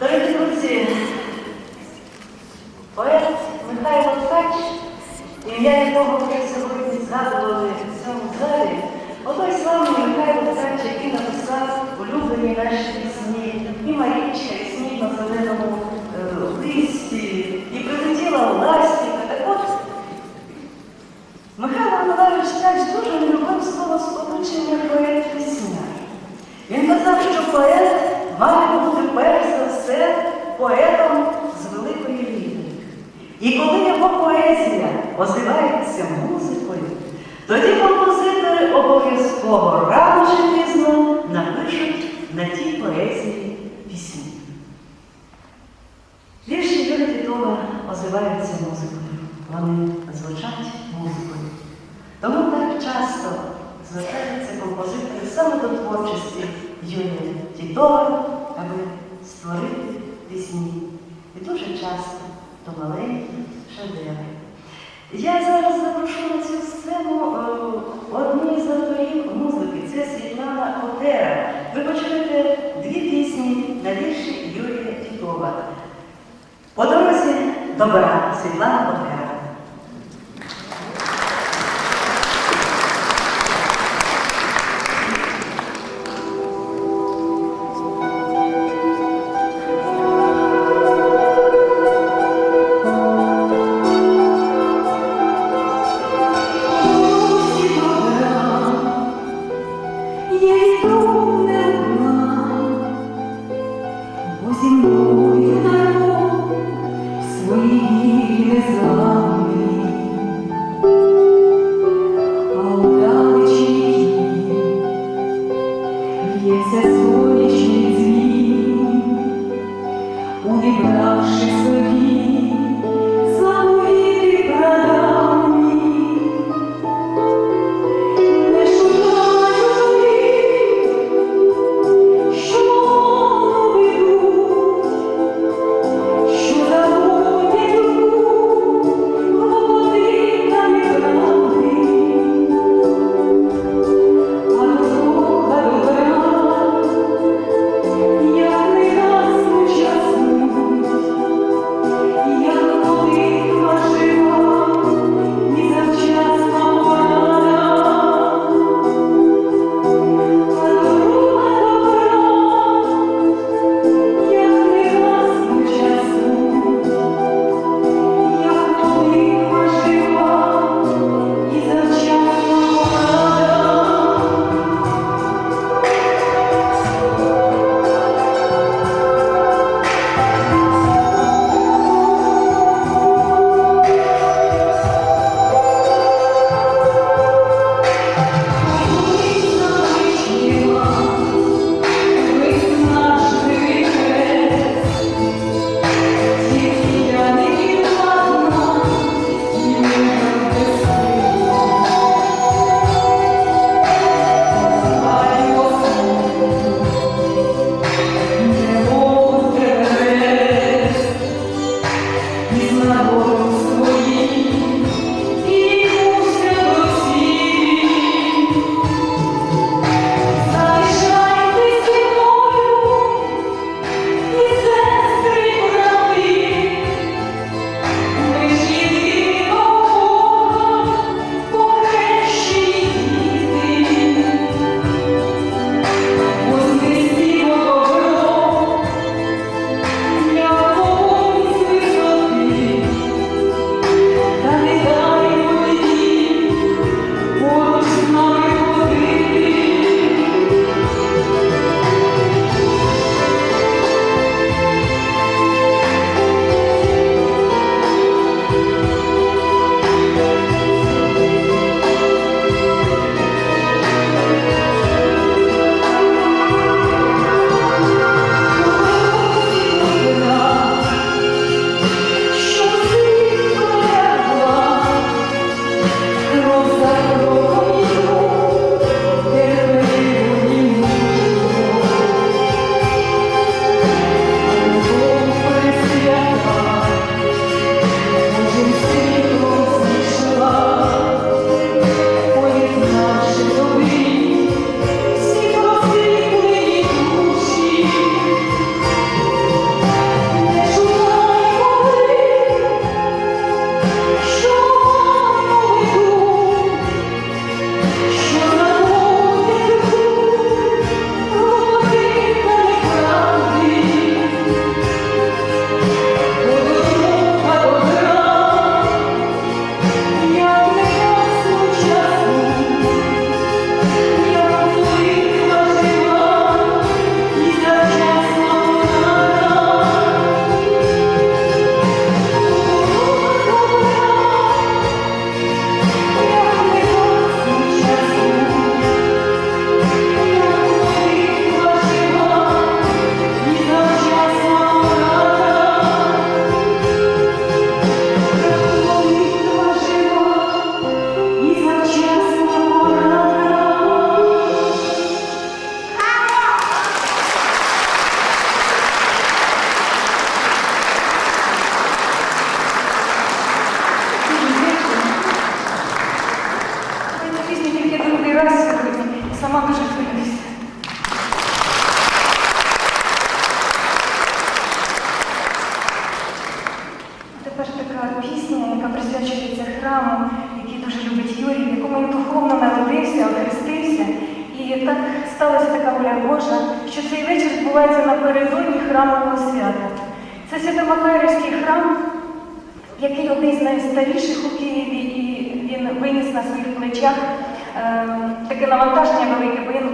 Дорогі друзі, поет Михайло Ткач, ім'я якого вже сьогодні згадували в цьому залі, отой славний Михайло Ткач, який написав улюблені наші пісні, і Марічка, і сніг на зеленому е, листі, і прилетіла ластівка. Так от, Михайло Миколаївич Ткач дуже любив слово сполучення поет-пісняр. І коли його поезія озивається музикою, тоді композитори обов'язково рано чи пізно напишуть на тій поезії пісні. Вірші Юрія Титова озиваються музикою, вони звучать музикою. Тому так часто звертаються композитори саме до творчості Юрія Тітова, аби створити пісні. І дуже часто до маленькі шедеври. Я зараз запрошу на цю сцену е, одну із авторів музики. Це Світлана Котера. Ви почуєте дві пісні на вірші Юрія Тітова. По дорозі добра Світлана Котера.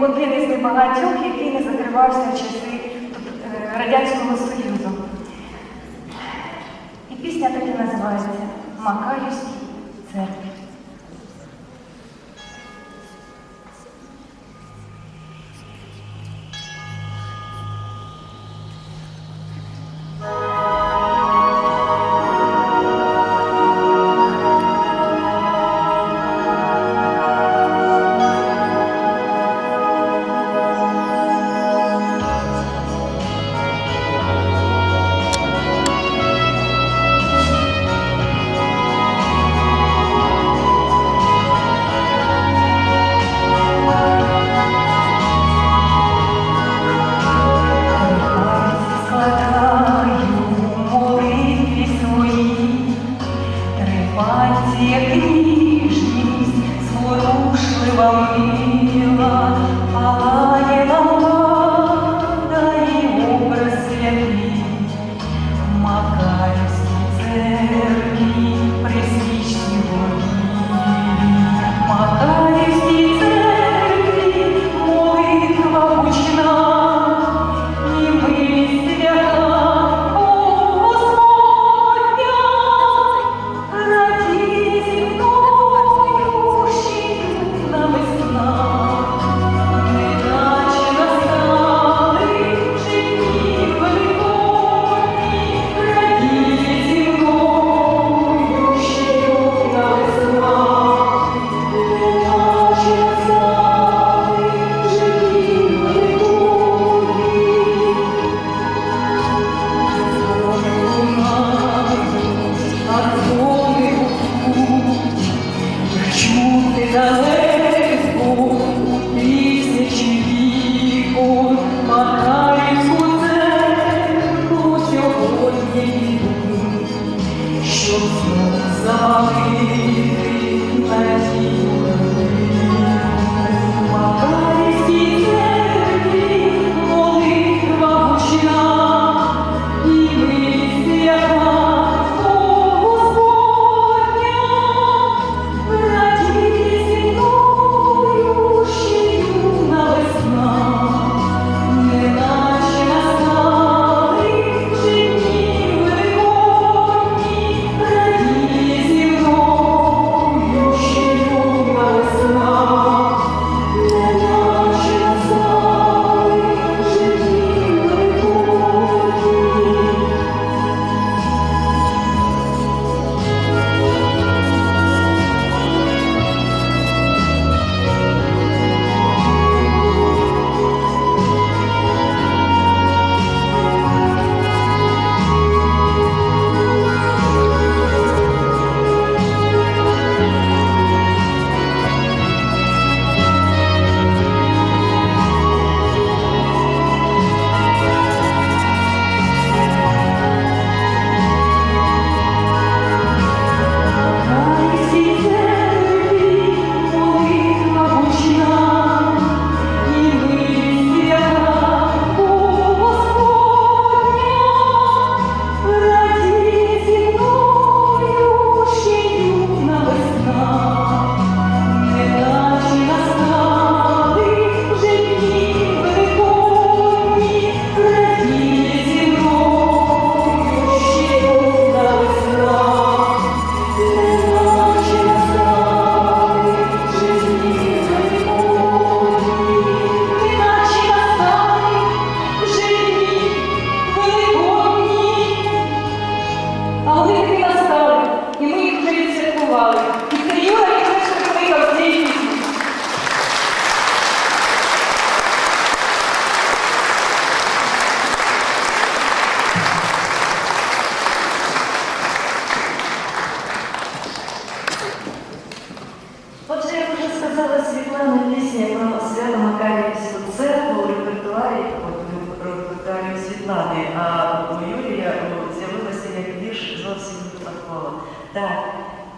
один із небагатьох, який не закривався в часи е, Радянського Союзу. І пісня так і називається Макарівський церкви. again.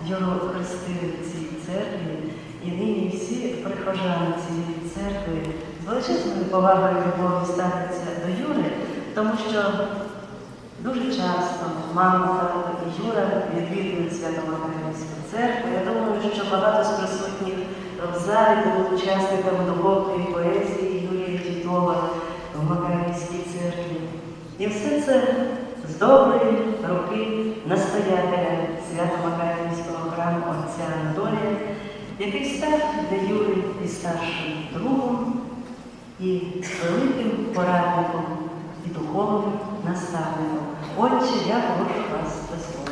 Його в цій церкві, і нині всі прихожани цієї церкви з величезною повагою і любов'ю ставляться до Юри, тому що Дуже часто мама, тато і Юра відвідують Свято-Макарівську церкву. Я думаю, що багато з присутніх в залі були учасниками духовної поезії Юрія Тітова в Макарівській церкві. І все це доброї руки настоятеля Свято-Макарівського храму отця Анатолія, який став для Юри і старшим другом, і великим порадником і духовним наставником. Отче, я прошу вас до слова.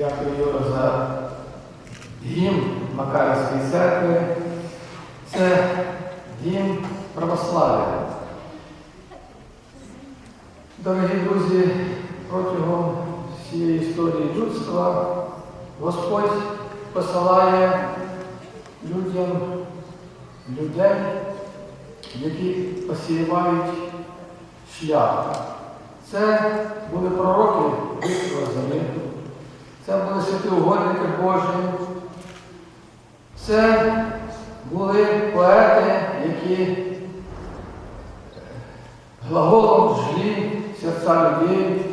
Дякую, Юра, за гімн Макарівської церкви. Це гімн православ'я. Дорогі друзі, протягом всієї історії людства Господь посилає людям людей, які посівають шлях. Це були пророки Бистого землі. Це були святі угодники Божі. Це були поети, які глаголом жлі серця людей.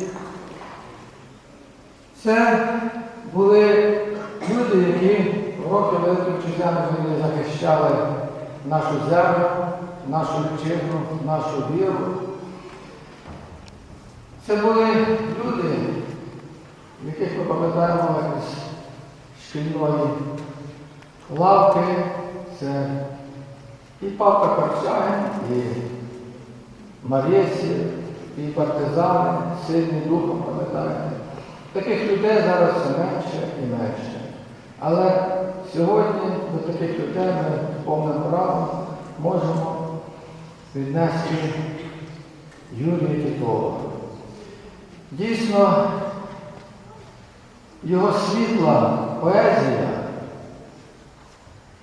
Це були люди, які роки Великої Вітчизняної війни захищали нашу землю, нашу вітчизну, нашу віру. Це були люди, яких ми пам'ятаємо з шкільної лавки, це і Павка Корчагин, і Марєсі, і партизани, сильні духом, пам'ятаєте. Таких людей зараз все менше і менше. Але сьогодні до таких людей ми повним правом можемо віднести Юрія Тітова. Дійсно, його світла поезія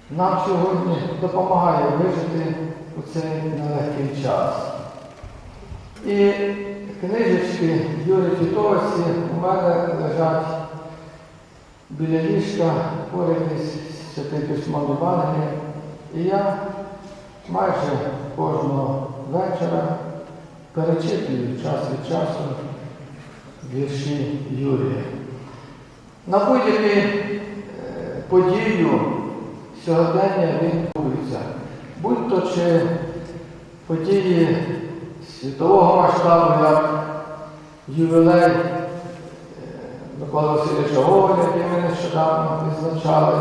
нам сьогодні допомагає вижити у цей нелегкий час. І книжечки Юрії Тітовці у мене лежать біля ліжка поряд із святим письмом Євангелія. І я майже кожного вечора перечитую час від часу вірші Юрія. На будь-яку е, подію сьогодення він рухається. Будь то чи події світового масштабу, як ювілей е, Миколи Васильовича Гоголя, який ми нещодавно відзначали,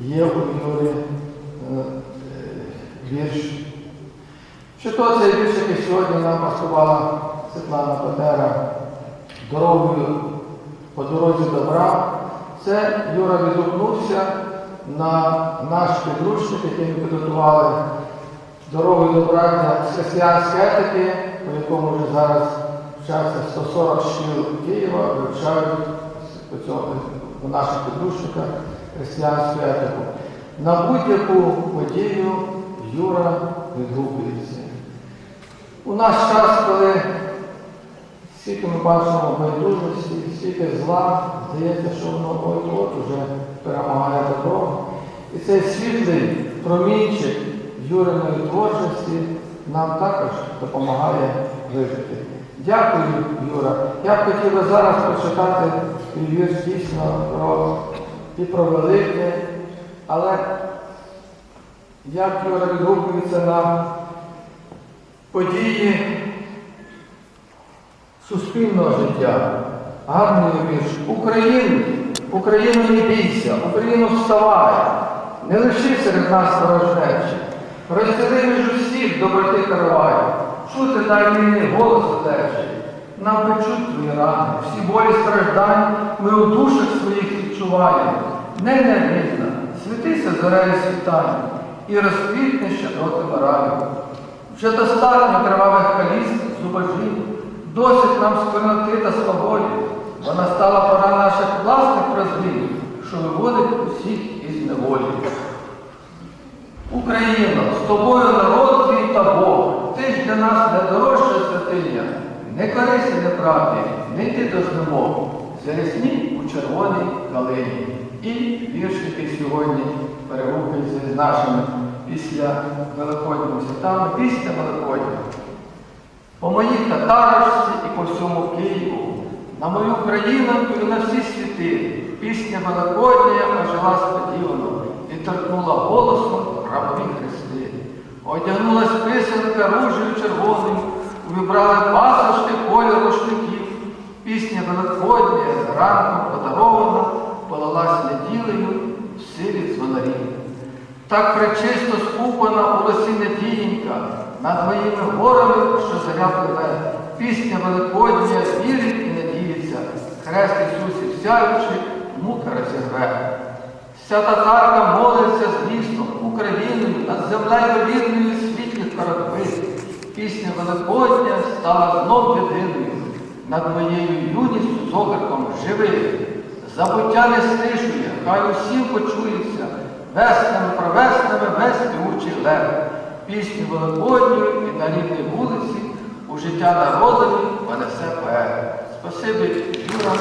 є у Юрі е, е, вірш. Чи то цей вірш, який сьогодні нам пастувала Світлана Петера дорогою по дорозі добра, це Юра відгукнувся на наш підручник, який ми підготували дорогою добра для християнської етики, по якому вже зараз вчаться 140 шкіл Києва, вивчають в наших підручниках християнську етику. На будь-яку подію Юра відгукується. У наш час, коли Скільки ми бачимо байдужості, скільки зла, здається, що воно от-от уже перемагає добро. І цей світлий промінчик Юриної творчості нам також допомагає вижити. Дякую, Юра. Я б хотів би зараз прочитати твій вірш дійсно про і про велике, але як Юра відгукується на події суспільного життя. Гарний вірш. Україну, Україну не бійся, Україну вставай, не лиши серед нас ворожнечі. Розділи між усіх доброти каравай, чути дай війни голос одержі. Нам печуть твої рани, всі болі страждань ми у душах своїх відчуваємо. Не невинна, світися зорею світання і розквітне щедроти раю. Вже достатньо кривавих каліст, зубожінь, досить нам скверноти та свободі, бо настала пора наших власних прозрінь, що виводить усіх із неволі. Україно, з тобою народ твій та Бог, ти ж для нас найдорожча святиня, не корися неправді, не йти дожнемо, зарясні у червоній калині. І віршики сьогодні перегукуються з нашими після Великодніми святами, після Великодня. По моїй татарочці і по всьому Києву, на мою країну і на всі світи, пісня Великодня ожила сподівано і торкнула голосом храмові хрести. Одягнулась писанка ружею червоною, увібрали пасочки колір рушників. Пісня Великодня зранку подарована, полилась неділею в силі дзвонарів. Так пречисто скупана у росі надієнька, над моїми горами, що заря пливе, пісня Великодня вірить і надіється, хрест Ісусів сяючи, мука розірве. Вся татарка молиться злісно, Україною, над землею рідною світлих коротви. Пісня Великодня стала знов єдиною, над моєю юністю з окриком живи. Забуття не стишує, хай усім почується, веснами провеснами весь співучий лев. Пісню Великодньої і на рівній вулиці у життя народові понесе поет. Спасибі, Юра.